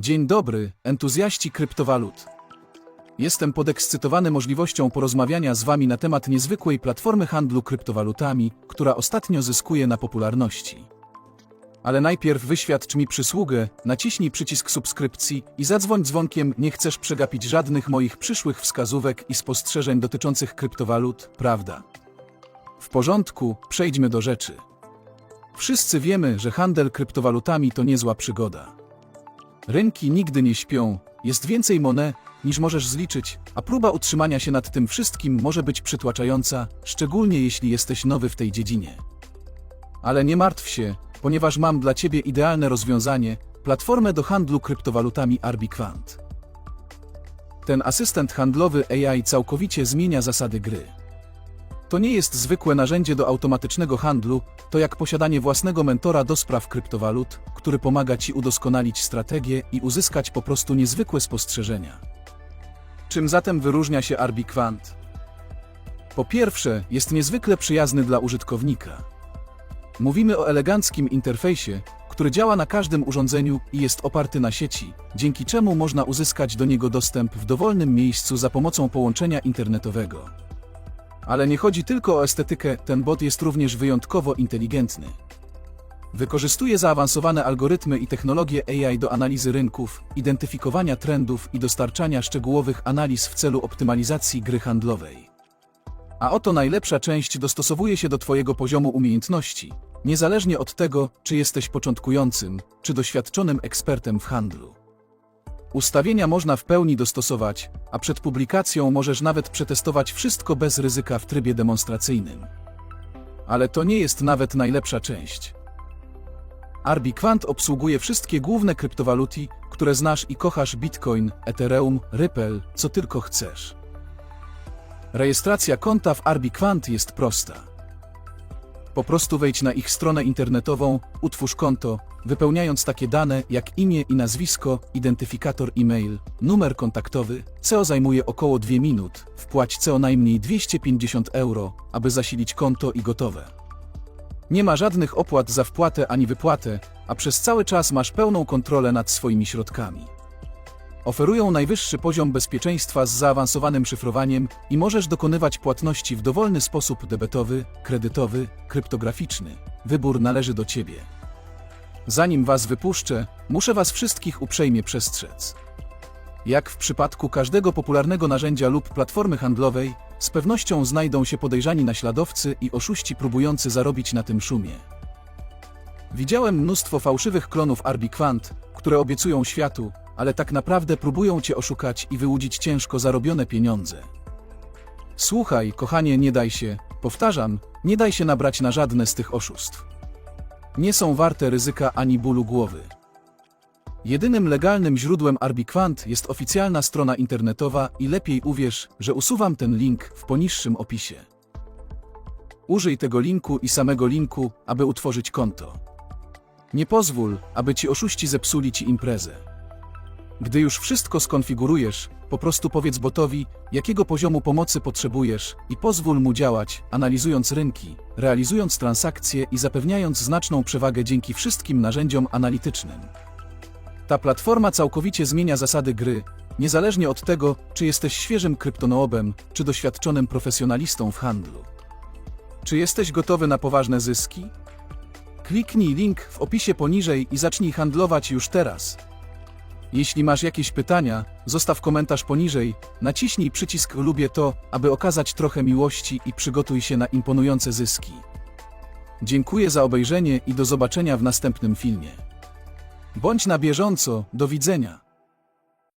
Dzień dobry, entuzjaści kryptowalut. Jestem podekscytowany możliwością porozmawiania z Wami na temat niezwykłej platformy handlu kryptowalutami, która ostatnio zyskuje na popularności. Ale najpierw wyświadcz mi przysługę, naciśnij przycisk subskrypcji i zadzwoń dzwonkiem, nie chcesz przegapić żadnych moich przyszłych wskazówek i spostrzeżeń dotyczących kryptowalut, prawda? W porządku, przejdźmy do rzeczy. Wszyscy wiemy, że handel kryptowalutami to niezła przygoda. Rynki nigdy nie śpią, jest więcej monet, niż możesz zliczyć, a próba utrzymania się nad tym wszystkim może być przytłaczająca, szczególnie jeśli jesteś nowy w tej dziedzinie. Ale nie martw się, ponieważ mam dla Ciebie idealne rozwiązanie platformę do handlu kryptowalutami Arbiquant. Ten asystent handlowy AI całkowicie zmienia zasady gry. To nie jest zwykłe narzędzie do automatycznego handlu, to jak posiadanie własnego mentora do spraw kryptowalut, który pomaga Ci udoskonalić strategię i uzyskać po prostu niezwykłe spostrzeżenia. Czym zatem wyróżnia się Arbiquant? Po pierwsze, jest niezwykle przyjazny dla użytkownika. Mówimy o eleganckim interfejsie, który działa na każdym urządzeniu i jest oparty na sieci, dzięki czemu można uzyskać do niego dostęp w dowolnym miejscu za pomocą połączenia internetowego. Ale nie chodzi tylko o estetykę, ten bot jest również wyjątkowo inteligentny. Wykorzystuje zaawansowane algorytmy i technologie AI do analizy rynków, identyfikowania trendów i dostarczania szczegółowych analiz w celu optymalizacji gry handlowej. A oto najlepsza część dostosowuje się do Twojego poziomu umiejętności, niezależnie od tego, czy jesteś początkującym, czy doświadczonym ekspertem w handlu. Ustawienia można w pełni dostosować, a przed publikacją możesz nawet przetestować wszystko bez ryzyka w trybie demonstracyjnym. Ale to nie jest nawet najlepsza część. Arbiquant obsługuje wszystkie główne kryptowaluty, które znasz i kochasz Bitcoin, Ethereum, Ripple, co tylko chcesz. Rejestracja konta w Arbiquant jest prosta. Po prostu wejdź na ich stronę internetową, utwórz konto, wypełniając takie dane jak imię i nazwisko, identyfikator e-mail, numer kontaktowy. CO zajmuje około 2 minut, wpłać co najmniej 250 euro, aby zasilić konto i gotowe. Nie ma żadnych opłat za wpłatę ani wypłatę, a przez cały czas masz pełną kontrolę nad swoimi środkami. Oferują najwyższy poziom bezpieczeństwa z zaawansowanym szyfrowaniem i możesz dokonywać płatności w dowolny sposób debetowy, kredytowy, kryptograficzny. Wybór należy do Ciebie. Zanim Was wypuszczę, muszę Was wszystkich uprzejmie przestrzec. Jak w przypadku każdego popularnego narzędzia lub platformy handlowej, z pewnością znajdą się podejrzani naśladowcy i oszuści próbujący zarobić na tym szumie. Widziałem mnóstwo fałszywych klonów Arbiquant, które obiecują światu, ale tak naprawdę próbują cię oszukać i wyłudzić ciężko zarobione pieniądze. Słuchaj, kochanie, nie daj się, powtarzam, nie daj się nabrać na żadne z tych oszustw. Nie są warte ryzyka ani bólu głowy. Jedynym legalnym źródłem Arbiquant jest oficjalna strona internetowa i lepiej uwierz, że usuwam ten link w poniższym opisie. Użyj tego linku i samego linku, aby utworzyć konto. Nie pozwól, aby ci oszuści zepsuli ci imprezę. Gdy już wszystko skonfigurujesz, po prostu powiedz botowi, jakiego poziomu pomocy potrzebujesz i pozwól mu działać, analizując rynki, realizując transakcje i zapewniając znaczną przewagę dzięki wszystkim narzędziom analitycznym. Ta platforma całkowicie zmienia zasady gry, niezależnie od tego, czy jesteś świeżym kryptonoobem, czy doświadczonym profesjonalistą w handlu. Czy jesteś gotowy na poważne zyski? Kliknij link w opisie poniżej i zacznij handlować już teraz. Jeśli masz jakieś pytania, zostaw komentarz poniżej, naciśnij przycisk lubię to, aby okazać trochę miłości i przygotuj się na imponujące zyski. Dziękuję za obejrzenie i do zobaczenia w następnym filmie. Bądź na bieżąco, do widzenia.